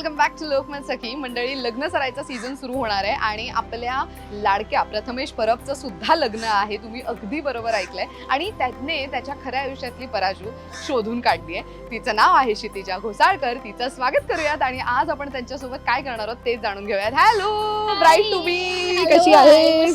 Welcome back to Lokmat Sakhi. मंडळी लग्न सरायचा season सुरू होणार आहे आणि आपल्या लाडक्या प्रथमेश परबचं सुद्धा लग्न आहे. तुम्ही अगदी बरोबर ऐकलंय. आणि त्याने त्याच्या खऱ्या आयुष्यातली पराजू शोधून काढली आहे तिचं नाव आहे क्षितिजा घोसाळकर. तिचं स्वागत करूयात आणि आज आपण त्यांच्यासोबत काय करणार आहोत ते जाणून घेऊयात. हॅलो ब्राईट टू बी कशी आहे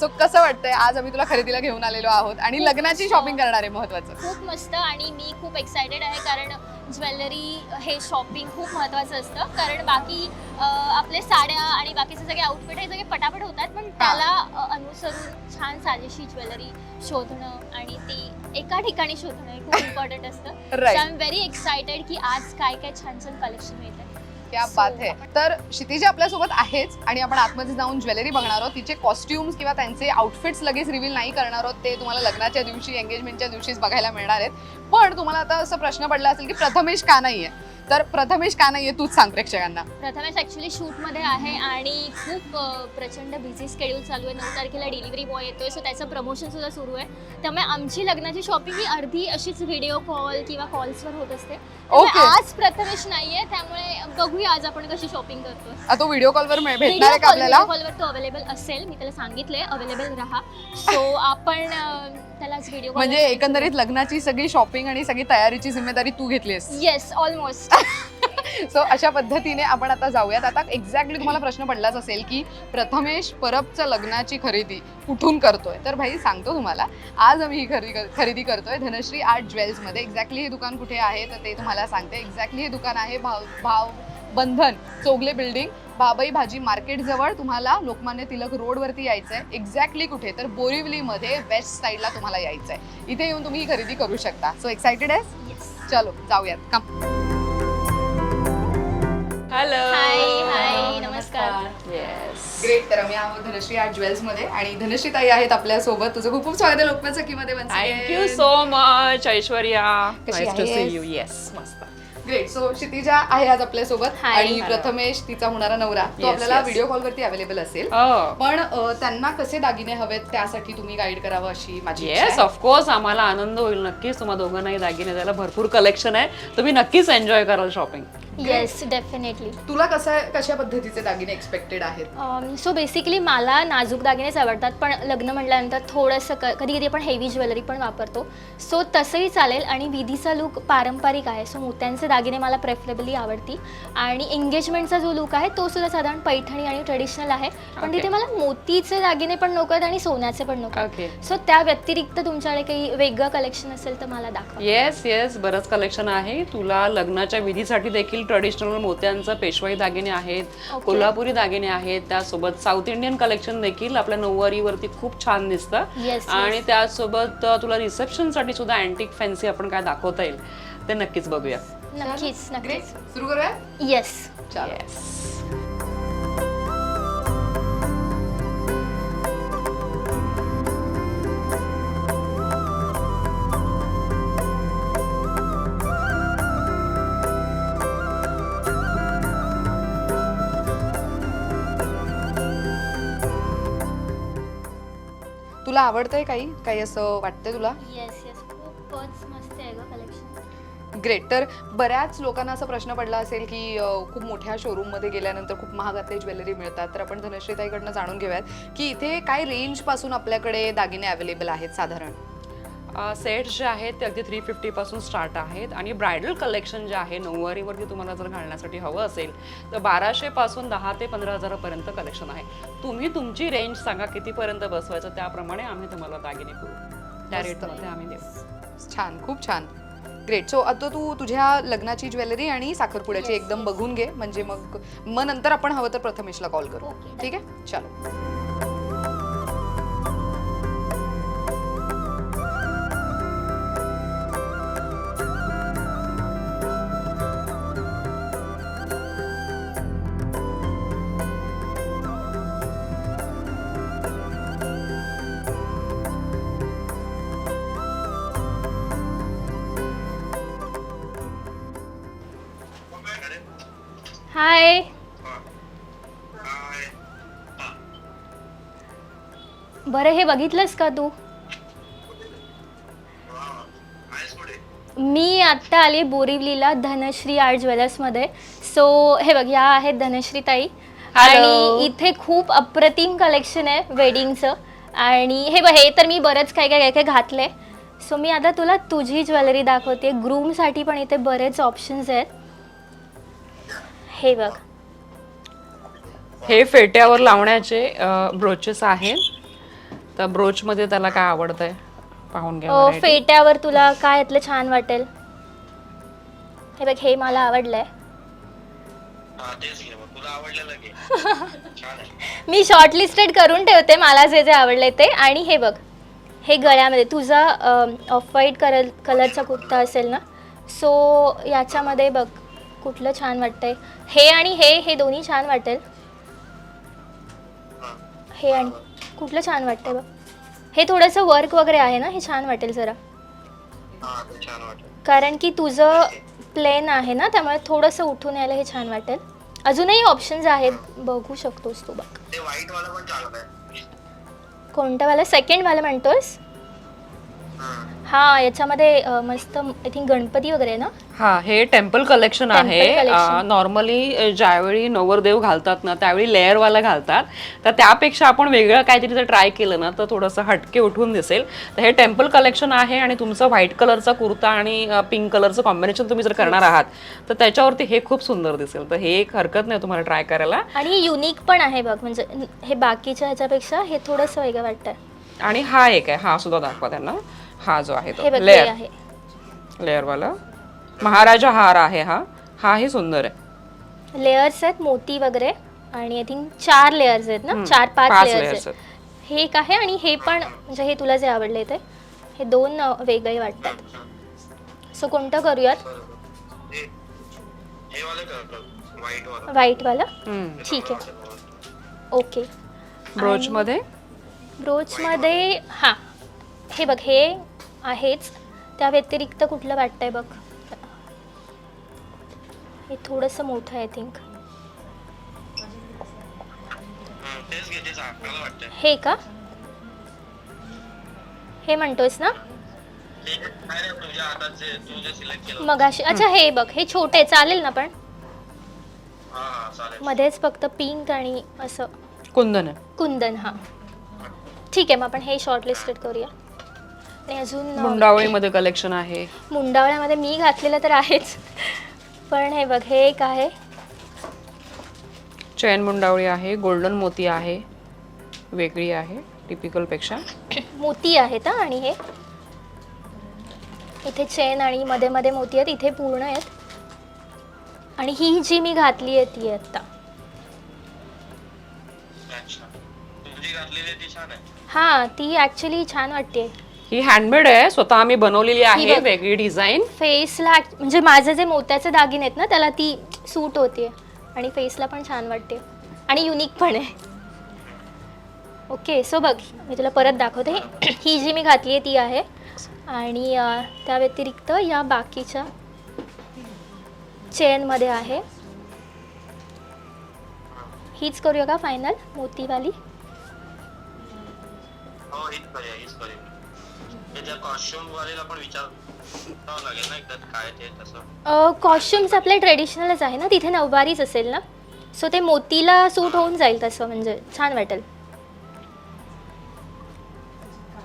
सो कसं वाटतंय? आज आम्ही तुला खरेदीला घेऊन आलेलो आहोत आणि लग्नाची. शॉपिंग करणार आहे महत्वाचं. खूप मस्त आणि मी खूप एक्सायटेड आहे कारण ज्वेलरी हे शॉपिंग खूप महत्त्वाचं असतं. कारण बाकी आपले साड्या आणि बाकीचे सगळे आउटफिट हे सगळे पटापट होतात. पण त्याला अनुसरून छान साजेशी ज्वेलरी शोधणं आणि ती एका ठिकाणी शोधणं हे खूप इम्पॉर्टंट असतं. आय एम व्हेरी एक्सायटेड की आज काय काय छान छान कलेक्शन मिळतं क्या बात आहे तर क्षितिजा आपल्यासोबत आहेच आणि आपण आतमध्ये जाऊन ज्वेलरी बघणार आहोत. तिचे कॉस्ट्युम्स किंवा त्यांचे आउटफिट्स लगेच रिव्हील नाही करणार आहोत. ते तुम्हाला लग्नाच्या दिवशी एंगेजमेंटच्या दिवशीच बघायला मिळणार आहेत. पण तुम्हाला आता असं प्रश्न पडला असेल की प्रथमेश का नाहीये? तर प्रथमेश का नाहीये तूच सांग प्रेक्षकांना. प्रथमेश ॲक्च्युली शूटमध्ये आहे आणि खूप अ, प्रचंड बिझी स्केड्यूल चालू आहे. नऊ तारखेला डिलिव्हरी बॉय येतोय सो त्याचं प्रमोशन सुद्धा सुरू आहे. त्यामुळे आमची लग्नाची शॉपिंग ही अर्धी अशीच व्हिडिओ कॉल किंवा कॉल्सवर होत असते. त्यामुळे Okay. आज प्रथमेश नाहीये त्यामुळे बघूया आज आपण कशी शॉपिंग करतोय. आ, तो व्हिडिओ कॉलवर भेटणार आहे का आपल्याला? कॉलवर तो अवेलेबल असेल. मी त्याला सांगितलंय अवेलेबल राहा. सो आपण अ, त्यालाच व्हिडिओ म्हणजे एकंदरीत लग्नाची सगळी शॉपिंग आणि सगळी तयारीची जिम्मेदारी तू घेतलीस येस ऑलमोस्ट सो अशा पद्धतीने आपण आता जाऊयात. आता एक्झॅक्टली तुम्हाला प्रश्न पडलाच असेल की प्रथमेश परबचं लग्नाची खरेदी कुठून करतोय? तर भाई सांगतो तुम्हाला. आज आम्ही ही खरेदी खरेदी करतोय धनश्री आर्ट ज्वेल्समध्ये. एक्झॅक्टली हे दुकान कुठे आहे? तर ते तुम्हाला सांगते. एक्झॅक्टली हे दुकान आहे भाव भाव बंधन चोगले बिल्डिंग बाबाई भाजी मार्केट जवळ तुम्हाला लोकमान्य तिलक रोडवरती यायचं आहे एक्झॅक्टली कुठे? तर बोरिवलीमध्ये वेस्ट साईडला तुम्हाला यायचं आहे इथे येऊन तुम्ही ही खरेदी करू शकता. सो एक्सायटेड आहे येस चलो जाऊयात. कम हॅलो हाय हाय नमस्कार. येस ग्रेट तर आम्ही आहोत धनश्री आर्ट ज्वेल्समध्ये आणि धनश्री ताई आहेत आपल्यासोबत तुझं खूप खूप स्वागत आहे Lokmat सखीमध्ये thank you so much Aishwarya. कशी आहेस? येस मस्त. ग्रेट सो क्षितिजा आहे आज आपल्यासोबत Hi. आणि. प्रथमेश तिचा होणारा नवरा तो Yes, आपल्याला yes. व्हिडिओ कॉलवरती अवेलेबल असेल हो पण अ, त्यांना कसे दागिने हवेत त्यासाठी तुम्ही गाईड करावं अशी माझी इच्छा येस आहे. ऑफकोर्स आम्हाला आनंद होईल नक्कीच तुम्हा दोघांनाही दागिने द्यायला भरपूर कलेक्शन आहे तुम्ही नक्कीच एन्जॉय कराल शॉपिंग येस डेफिनेटली तुला कशा कशा पद्धतीचे दागिने एक्सपेक्टेड आहेत? सो बेसिकली मला नाजूक दागिनेच आवडतात पण लग्न म्हटल्यानंतर थोडंसं क कधी कधी आपण हेवी ज्वेलरी पण वापरतो. सो तसंही चालेल आणि विधीचा लुक पारंपरिक आहे. सो मोत्यांचे दागिने मला प्रेफरेबली आवडती आणि एंगेजमेंटचा जो लुक आहे तो सुद्धा साधारण पैठणी आणि ट्रेडिशनल आहे. पण. तिथे मला मोतीचे दागिने पण नको आहेत आणि सोन्याचे पण नको ओके सो त्या व्यतिरिक्त तुमच्याकडे काही वेगळं कलेक्शन असेल तर मला दाखवा. येस येस बरंच कलेक्शन आहे. तुला लग्नाच्या विधीसाठी देखील ट्रेडिशनल मोत्यांचं पेशवाई दागिने आहेत Okay. कोल्हापुरी दागिने आहेत त्यासोबत साऊथ इंडियन कलेक्शन देखील आपल्या नऊवारीवरती खूप छान दिसतं. येस आणि त्यासोबत तुला रिसेप्शनसाठी सुद्धा अँटिक फॅन्सी आपण काय दाखवता येईल ते नक्कीच बघूया. नक्कीच नक्कीच. सुरू करूया? येस चलो तुला आवडतंय काही? काही असं वाटतंय तुला? येस येस खूपच मस्त आहे ग कलेक्शन ग्रेट तर बऱ्याच लोकांना असा प्रश्न पडला असेल की अ, खूप मोठ्या शोरूममध्ये गेल्यानंतर खूप महागातले ज्वेलरी मिळतात. तर आपण धनश्रीताईकडनं जाणून घेऊयात की इथे काय रेंजपासून आपल्याकडे दागिने अवेलेबल आहेत साधारण? सेट्स जे आहेत ते अगदी थ्री फिफ्टी पासून स्टार्ट आहेत. आणि ब्रायडल कलेक्शन जे आहे नऊवारीवरती तुम्हाला जर घालण्यासाठी हवं असेल तर बाराशे पासून दहा ते पंधरा हजारापर्यंत कलेक्शन आहे. तुम्ही तुमची रेंज सांगा कितीपर्यंत बसवायचं त्याप्रमाणे आम्ही तुम्हाला दागिने करू त्या. रेटमध्ये आम्ही देऊ. छान खूप छान. ग्रेट सो आता तू तुझ्या लग्नाची ज्वेलरी आणि साखरपुड्याची Yes, एकदम. बघून घे. म्हणजे मग मग नंतर आपण हवं तर प्रथमेशला कॉल करू. Okay, ठीक आहे? चलो. हाय बरं हे बघितलंस का तू? मी आत्ता आली बोरिवलीला धनश्री आर्ट ज्वेलर्समध्ये सो हे बघ या आहेत धनश्री ताई. आणि इथे खूप अप्रतिम कलेक्शन आहे वेडिंगचं आणि हे बघ हे तर मी बरंच काय काय काय काय घातले सो मी आता तुला तुझी ज्वेलरी दाखवते. ग्रूमसाठी पण इथे बरेच ऑप्शन्स आहेत. हे बघ. हे फेट्यावर लावण्याचे ब्रोचेस आहेत. तर ब्रोचमध्ये त्याला काय आवडतंय पाहून घ्या अ, variety. फेट्यावर तुला काय यातलं छान वाटेल? हे बघ हे मला आवडलंय. हा तेच घे मग तुला आवडलेलं घे छान आहे. मी शॉर्ट लिस्टेड करून ठेवते मला जे जे आवडले ते. आणि हे बघ हे गळ्यामध्ये तुझा ऑफ व्हाईट कलर कलरचा कुर्ता असेल ना सो याच्यामध्ये बघ कुठलं छान वाटतंय? हे आणि हे हे दोन्ही छान वाटेल. हे. आणि कुठलं छान वाटतंय बघ. हे थोडंसं वर्क वगैरे आहे ना? हे छान वाटेल जरा. कारण की तुझं प्लेन आहे ना? त्यामुळे थोडंसं उठून यायला हे छान वाटेल. अजूनही ऑप्शन्स आहेत. बघू शकतोस तू बघ. ते व्हाईट वाला सेकंड वाला म्हणतोस. हा. याच्यामध्ये मस्त आय थिंक गणपती वगैरे ना? हा हे टेम्पल कलेक्शन Temple आहे. collection. नॉर्मली ज्यावेळी नवरदेव घालतात ना त्यावेळी लेअरवाला घालतात. तर त्यापेक्षा आपण वेगळं काहीतरी जर ट्राय केलं ना तर थोडंसं हटके उठून दिसेल. तर हे टेम्पल कलेक्शन आहे आणि तुमचं व्हाईट कलरचा कुर्ता आणि पिंक कलरचं कॉम्बिनेशन तुम्ही जर करणार आहात तर त्याच्यावरती हे खूप सुंदर दिसेल. तर हे एक हरकत नाही तुम्हाला ट्राय करायला. आणि युनिक पण आहे बघ म्हणजे हे बाकीच्या ह्याच्यापेक्षा हे थोडंसं वेगळं वाटतंय. आणि हा एक आहे हा सुद्धा दाखवा त्यांना. हा जो आहे हे तो बघ हे लेअर आहे. लेअरवाला महाराजा हार आहे हा. हाही सुंदर आहे. लेयर्स आहेत मोती वगैरे आणि आय थिंक चार लेयर्स आहेत ना? हम्म, चार पाच पाच लेयर्स layers आहेत. हे एक आहे आणि हे पण म्हणजे हे तुला जे आवडले ते हे दोन अ, वेगळे वाटतात. सो कोणतं करूयात? हे हे वाले. व्हाईट वाला व्हाईटवाला हम्म. ठीक आहे. ओके ब्रोच मध्ये? ब्रोचमध्ये हां. हे बघ हे आहेच. त्या व्यतिरिक्त कुठलं वाटतंय बघ? हे थोडंसं मोठं आहे आय थिंक हे का? हे म्हणतोयस ना? काय रे तुझ्या हातात जे तू जे सिलेक्ट केलं मगाशी अच्छा हे बघ हे छोटे चालेल ना पण? चालेल. मध्येच फक्त पिंक आणि असं कुंदन. आहे कुंदन हां. ठीक आहे मग आपण हे शॉर्ट लिस्टेड करूया. आणि अजून मुंडावळीमध्ये कलेक्शन आहे. मुंडावळ्यामध्ये मी घातलेलं तर आहेच. पण हे बघ हे एक आहे. चैन मुंडावळी आहे गोल्डन मोती आहे वेगळी आहे टिपिकलपेक्षा. मोती आहेत हा आणि हे. इथे चेन आणि मध्ये मध्ये मोती आहेत इथे पूर्ण आहेत. आणि ही जी मी घातली आहे ती आहे आता. अच्छा. तुझी घातलेली ती छान आहे. हां ती ॲक्च्युली छान वाटते ही हँडमेड आहे. स्वतः आम्ही बनवलेली आहे बघ. वेगळी डिझाईन फेसला म्हणजे माझे जे मोत्याचे दागिने आहेत ना त्याला ती सूट होते आणि फेसला पण छान वाटते. आणि युनिक पण आहे. ओके सो बघ मी तुला परत दाखवते. ही जी मी घातली आहे ती आहे. आणि अं, त्या व्यतिरिक्त या बाकीच्या चेनमध्ये आहे. हीच करूया का फायनल मोतीवाली? हो हीच करूया हीच करूया. त्या कॉस्ट्युम वालेला पण विचारावं लागेल ना एकदा काय ते तसं. कॉस्ट्युम्स आपले ट्रेडिशनलच आहे ना तिथे नऊवारीच असेल ना? सो ते मोतीला सूट होऊन जाईल तसं म्हणजे छान वाटेल.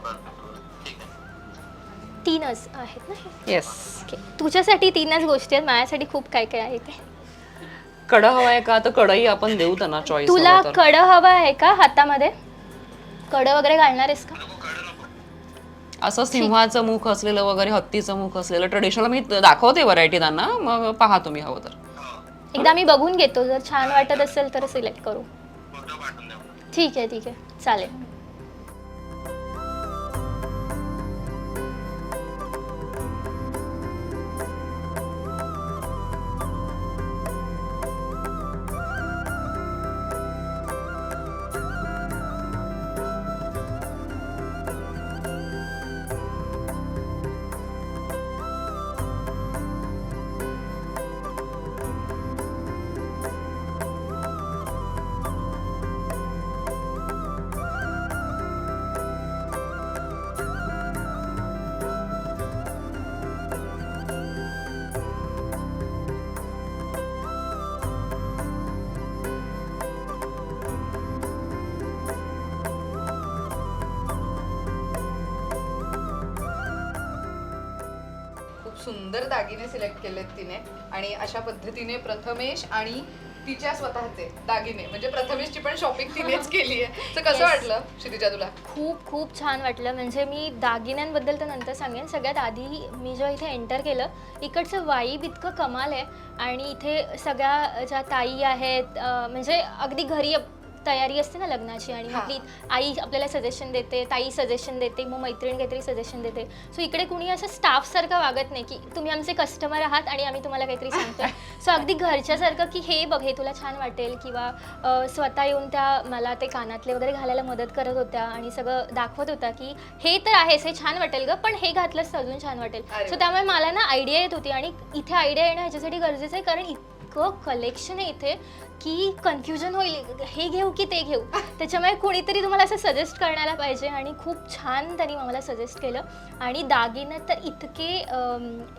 आहे तीनच आहेत ना येस ओके तुझ्यासाठी तीनच गोष्टी आहेत माझ्यासाठी खूप काय काय आहे ते. कड हवाय का? तर कडही आपण देऊ त्यांना चॉईस तुला कड हवा आहे का हातामध्ये? कड वगैरे घालणार आहेस का? असं सिंहाचं मुख असलेलं वगैरे हत्तीचं मुख असलेलं ट्रेडिशनल मी दाखवते व्हरायटी त्यांना मग पहा तुम्ही हवं तर. एकदा मी बघून घेतो जर छान वाटत असेल तर सिलेक्ट करू. ठीक आहे ठीक आहे. चालेल. सुंदर दागिने सिलेक्ट केलेत तिने. आणि अशा पद्धतीने प्रथमेश आणि तिच्या स्वतःचे दागिने म्हणजे प्रथमेशची पण शॉपिंग तिनेच केली आहे. तर कसं Yes. वाटलं क्षितिजा तुला? खूप खूप छान वाटलं. म्हणजे मी दागिन्यांबद्दल तर नंतर सांगेन. सगळ्यात आधी मी जेव्हा इथे एंटर केलं इकडचं वाईब इतकं कमाल आहे. आणि इथे सगळ्या ज्या ताई आहेत अं, म्हणजे अगदी घरी तयारी असते ना लग्नाची आणि. आपली आई आपल्याला सजेशन देते ताई सजेशन देते मग मैत्रीण काहीतरी सजेशन देते. सो इकडे कुणी असं स्टाफसारखं वागत नाही की तुम्ही आमचे कस्टमर आहात आणि आम्ही तुम्हाला काहीतरी सांगतो सो अगदी घरच्यासारखं की हे बघ हे तुला छान वाटेल. किंवा स्वतः येऊन त्या मला ते कानातले वगैरे घालायला मदत करत होत्या आणि सगळं दाखवत होता की हे तर आहेस हे छान वाटेल ग पण हे घातलंस तर अजून छान वाटेल. सो. त्यामुळे मला ना आयडिया येत होती आणि इथे आयडिया येणं ह्याच्यासाठी गरजेचं आहे कारण इतकं कलेक्शन आहे इथे. की कन्फ्युजन होईल. हे घेऊ की ते घेऊ. त्याच्यामुळे कोणीतरी तुम्हाला असं सजेस्ट करण्याला पाहिजे आणि खूप छान त्यांनी मला सजेस्ट केलं. आणि दागिने तर इतके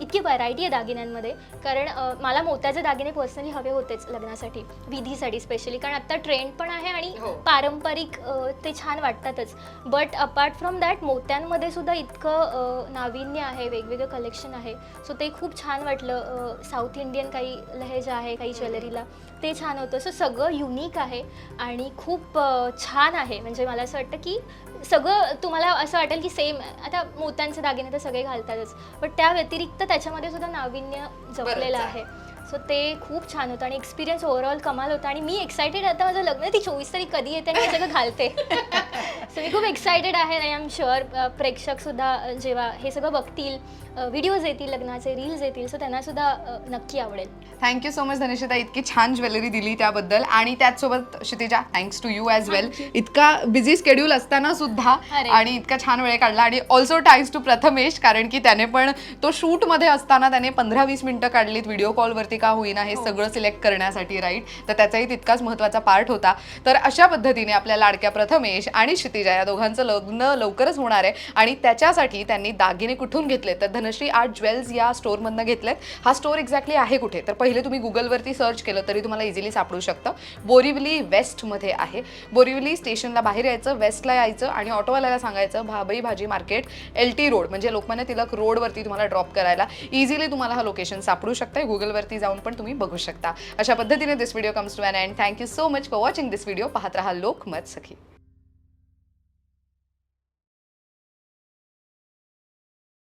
इतकी व्हरायटी आहे दागिन्यांमध्ये. कारण मला मोत्याचे दागिने पर्सनली हवे होतेच लग्नासाठी विधीसाठी स्पेशली कारण आता ट्रेंड पण आहे आणि हो. पारंपरिक ते छान वाटतातच. बट अपार्ट फ्रॉम दॅट मोत्यांमध्ये सुद्धा इतकं नाविन्य आहे वेगवेगळं कलेक्शन आहे. सो ते खूप छान वाटलं. साऊथ इंडियन काही लहेजा आहे काही ज्वेलरीला ते छान होतं. सो सगळं युनिक आहे आणि खूप छान आहे. म्हणजे मला असं वाटतं की सगळं तुम्हाला असं वाटेल की सेम आता मोत्यांचे दागिने तर सगळे घालतातच. बट त्या व्यतिरिक्त त्याच्यामध्ये सुद्धा नाविन्य जपलेलं आहे. सो ते खूप छान होतं आणि एक्सपिरियन्स ओव्हरऑल कमाल होता आणि मी एक्सायटेड आता माझं लग्न ती चोवीस तारीख कधी येते आणि सगळं घालते. सो मी खूप एक्सायटेड आहे आय एम शुअर प्रेक्षक सुद्धा अ, जेव्हा हे सगळं बघतील व्हिडिओज येतील लग्नाचे रील्स येतील सो त्यांना सुद्धा नक्की आवडेल. थँक्यू सो मच धनेशिता इतकी छान ज्वेलरी दिली त्याबद्दल आणि त्याचसोबत Kshitija thanks to you as well इतका बिझी स्केड्यूल असताना सुद्धा. आणि इतका छान वेळ काढला आणि ऑल्सो थँक्स टू प्रथमेश कारण की त्याने पण तो शूटमध्ये असताना त्याने पंधरा वीस मिनिटं काढलीत व्हिडिओ कॉलवरती का होईना हे सगळं सिलेक्ट करण्यासाठी राईट? तर त्याचाही तितकाच महत्त्वाचा पार्ट होता. तर अशा पद्धतीने आपल्या लाडक्या प्रथमेश आणि क्षितिजा या दोघांचं लग्न लवकरच होणार आहे आणि त्याच्यासाठी त्यांनी दागिने कुठून घेतले तर धनश्री आर्ट ज्वेल्स या स्टोअरमधनं घेतलेत. हा स्टोअर एक्झॅक्टली आहे कुठे? तर पहिले तुम्ही गुगलवरती सर्च केलं तरी तुम्हाला इझिली सापडू शकतं. बोरिवली वेस्टमध्ये आहे. बोरिवली स्टेशनला बाहेर यायचं वेस्टला यायचं आणि ऑटोवाल्याला सांगायचं भाबई भाजी मार्केट एल टी रोड. म्हणजे लोकमान्य तिलक रोडवरती तुम्हाला ड्रॉप करायला इझिली तुम्हाला हा लोकेशन सापडू शकतं गुगलवरती जाऊन पण तुम्ही बघू शकता. अशा पद्धतीने this video comes to an end thank you so much for watching this video पाहत राहा लोकमत सखी.